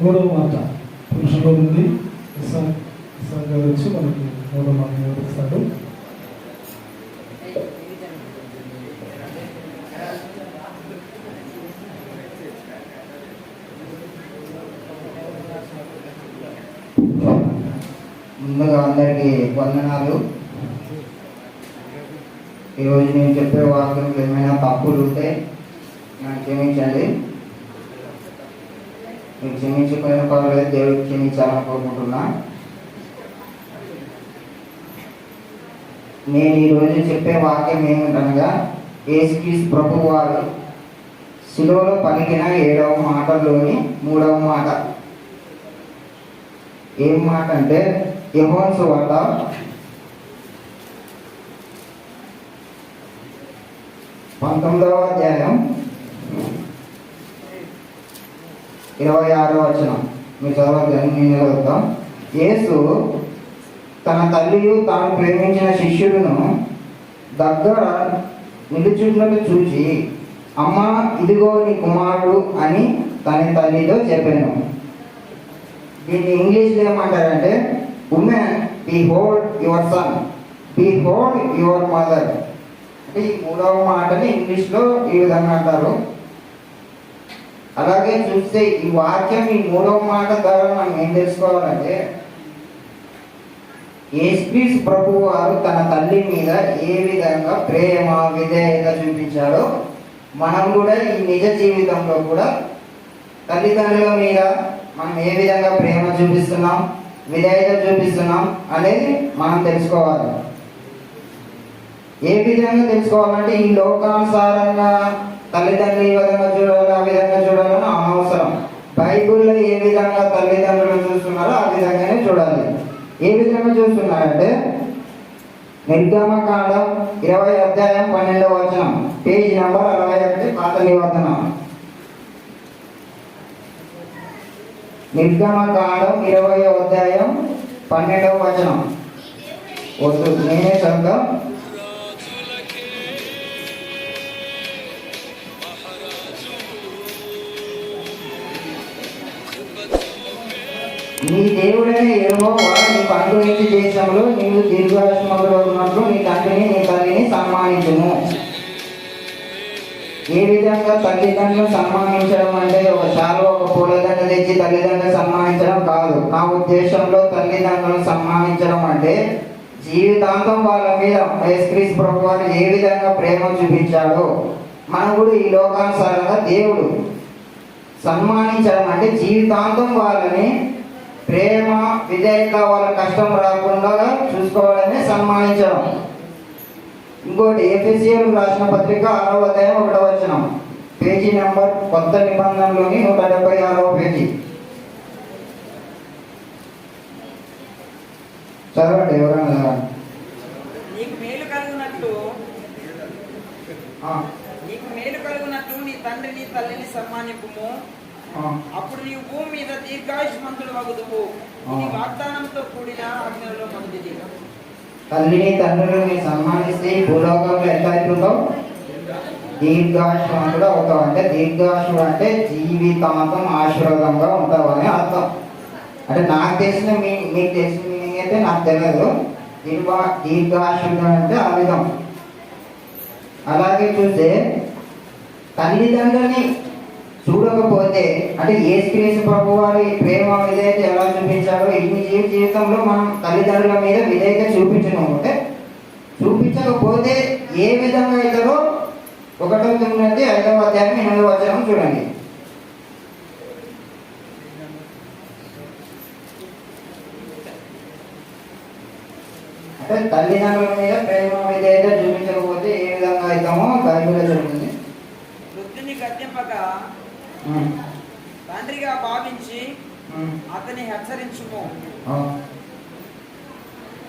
మూడవ మాట పురుషులో ఉంది ఇసాక్ గారు వచ్చి మనకి మూడవ మాట వివరిస్తాడు. ముందుగా అందరికీ వందనాలు. ఈరోజు నేను చెప్పే వాక్యం ఏమైనా తప్పులు ఉంటే నాకు క్షమించండి. నేను క్షమించిపోయిన పర్వాలేదు దేవుడికి క్షమించాలని కోరుకుంటున్నా. నేను ఈరోజు చెప్పే వాక్యం ఏమిటనగా ఏసుక్రీస్ ప్రభు వారు శిలువలో పలికిన ఏడవ మాటలోని మూడవ మాట. ఏం మాట అంటే యహోన్స్ వల్ల పంతొమ్మిదవ అధ్యాయం ఇరవై ఆరో వచనం. మీ చదవద్దని నేను చదువుతాం యేసు తన తల్లియు తాను ప్రేమించిన శిష్యులను దగ్గర నిలుచున్నట్టు చూసి అమ్మ ఇదిగో నీ కుమారుడు అని తన తల్లితో చెప్పాను. దీన్ని ఇంగ్లీష్లో ఏమంటారంటే women behold your son behold your mother అంటే ఈ మూడవ మాటని ఇంగ్లీష్లో ఈ విధంగా అంటారు. అలాగే చూస్తే ఈ వాక్యం ఈ మూడవ మాట ద్వారా మనం ఏం తెలుసుకోవాలంటే యేసుక్రీస్ ప్రభు వారు తన తల్లి మీద ఏ విధంగా ప్రేమ విధేయత చూపించాడో మనం కూడా ఈ నిజ జీవితంలో కూడా తల్లిదండ్రుల మీద మనం ఏ విధంగా ప్రేమ చూపిస్తున్నాం విధేయత చూపిస్తున్నాం అనేది మనం తెలుసుకోవాలి. ఏ విధంగా తెలుసుకోవాలంటే ఈ లోకానుసారంగా తల్లిదండ్రులు ఈ విధంగా చూడాలి ఆ విధంగా చూడాలని అనవసరం బైబిల్లో ఏ విధంగా తల్లిదండ్రులు చూస్తున్నారో ఆ విధంగానే చూడాలి. ఏ విధంగా చూస్తున్నారంటే నిర్గమకాండం ఇరవై అధ్యాయం పన్నెండవ వచనం పేజ్ నంబర్ అరవై ఒకటి పాత నిర్గమ నిర్గమకాండం ఇరవై అధ్యాయం పన్నెండవ వచనం. వద్దు నేనే చదువుతా నీ దేవుడైన యెహోవా నీకు అనుగ్రహించి దేశంలో నీవు దీర్ఘాయుష్మంతుడు ఉన్నట్లు నీ తండ్రిని నీ తల్లిని సన్మానించము. ఏ విధంగా తల్లిదండ్రులు సన్మానించడం అంటే ఒక చాలా ఒక పూలదండ తెచ్చి తల్లిదండ్రులు సన్మానించడం కాదు. నా ఉద్దేశంలో తల్లిదండ్రులను సన్మానించడం అంటే జీవితాంతం వాళ్ళ మీద యేసుక్రీస్తు ప్రభు వారు ఏ విధంగా ప్రేమ చూపించాడో. మనం కూడా ఈ లోకానుసారంగా దేవుడు సన్మానించడం అంటే జీవితాంతం వాళ్ళని ప్రేమ విధేయత వాళ్ళ కష్టం రాకుండా చూసుకోవడమే సన్మానించడం. ఇంకోటి ఏపీసీఎల్ రాసిన పత్రిక ఆరవ అధ్యాయం ఒకటవ వచనం. పేజీ నెంబర్ కొత్త నిబంధనలోని నూట డెబ్బై ఆరవ పేజీ. చదవండి ఎవరైనా. నీకు మేలు కలుగునట్లు నీకు మేలు కలుగునట్లు నీ తల్లిని సన్మానింపుము. ఆ. అప్పుడు నీవు భూమి మీద దీర్ఘాయుష్మంతుడు వగుదువు ఆ. వాగ్దానంతో కూడిన ఆజ్ఞలో మొదటిది తల్లిని తండ్రులని సన్మానిస్తే భూలోకంలో ఎంత అవుతుంటావు దీర్ఘాశ్వముడు అవుతావు అంటే దీర్ఘాశ్వుడు అంటే జీవితాంతం ఆశీర్వాదంగా ఉంటావు అని అర్థం. అంటే నాకు తెలిసిన మీ మీకు తెలిసిన మీనింగ్ అయితే నాకు తెలియదు. దీర్ఘ దీర్ఘాశ్వుడు అంటే ఆ విధం. అలాగే చూస్తే తల్లిదండ్రులని చూడకపోతే అంటే ఏ స్క్రీన్ ప్రభు వారు ఈ ప్రేమ విధేయత ఎలా చూపించారో ఇన్ని జీవి జీవితంలో మనం తల్లిదండ్రుల మీద విధేయత చూపించడం అంటే చూపించకపోతే ఏ విధంగా అవుతారో ఒకటో తొమ్మిది ఐదవ అధ్యాయం ఎనిమిదవ అధ్యాయం చూడండి. అంటే తల్లిదండ్రుల మీద ప్రేమ విధేయత చూపించకపోతే ఏ విధంగా అవుతామో బైబిల్లో జరుగుతుంది తండ్రిగా భావించి. అతని హెచ్చరించుము. ఆ.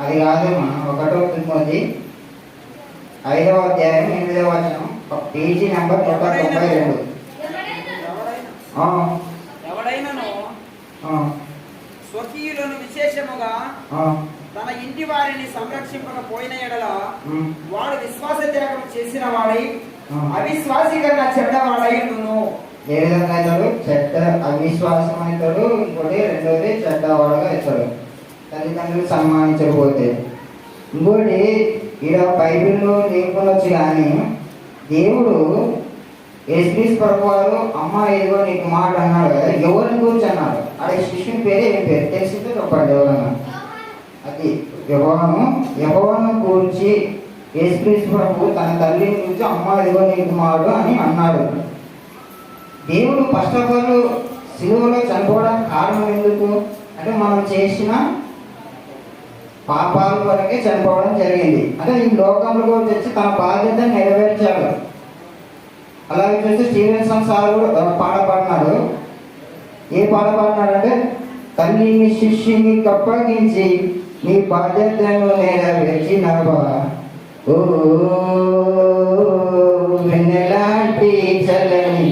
అది కాదమ్మా ఒకటో తిమ్మది ఐదవ అధ్యాయం ఎనిమిదవ వచనం. పేజీ నెంబర్ నూట తొంభై రెండు. ఎవడైనా ఎవడైనను స్వకీయులను విశేషముగా తన ఇంటి వారిని సంరక్షింపకపోయిన ఎడల వాడు విశ్వాస త్యాగం చేసిన వాడై ఆ. అవిశ్వాసి కన్నా చెడ్డవాడై ఏ విధంగా అవుతాడు చెడ్డ అవిశ్వాసం అవుతాడు ఇంకోటి రెండోది చెడ్డవాడుగా అవుతాడు తల్లిదండ్రులు సన్మానించకపోతే. ఇంకోటి ఇక్కడ బైబిల్లో లేకపోవచ్చు కానీ దేవుడు ఎస్పీస్ ప్రభు వారు అమ్మ ఏదో నీకు మాట అన్నాడు కదా ఎవరిని గురించి అన్నాడు? అక్కడ శిష్యుని పేరు ఏం పేరు? తెలిసిందో చెప్పండి ఎవరన్నా. అది యహోవను యహోవను గురించి యేసుక్రీస్తు ప్రభు తన తల్లిని గురించి అమ్మ ఇదిగో నీకు మాడు అని అన్నాడు. దేవుడు ఫస్ట్ ఆఫ్ ఆల్ సిలువలో చనిపోవడానికి కారణం ఎందుకు? అంటే మనం చేసిన పాపాల వరకే చనిపోవడం జరిగింది. అంటే ఈ లోకంలో తెచ్చి తన బాధ్యతను నెరవేర్చాడు. అలాగే చూస్తే స్టీవెన్సన్ సార్ కూడా పాట పాడినాడు. ఏ పాట పాడినాడంటే తల్లిని శిష్యుని కప్పగించి నీ బాధ్యతను నెరవేర్చినవా? ఓ వెన్నెలాంటి చల్లని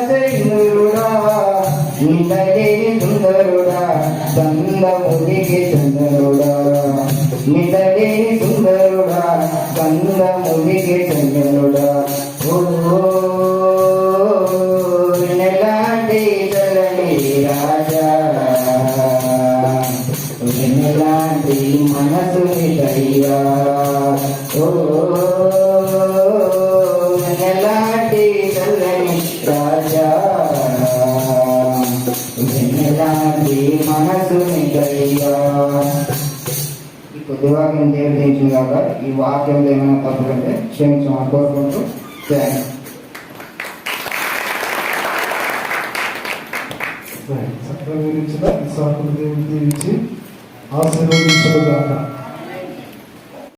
కందమునికి చంద్రుడా నిందలే సుందరుడా కందమునికి చంద్రుడా. ఈ వాక్యంలో ఏమైనా తప్పకంటే క్షమించమని కోరుకుంటూ థ్యాంక్స్ చక్కగా వివరించిన దేవుడి దీవించి ఆశీర్వదించడం కాక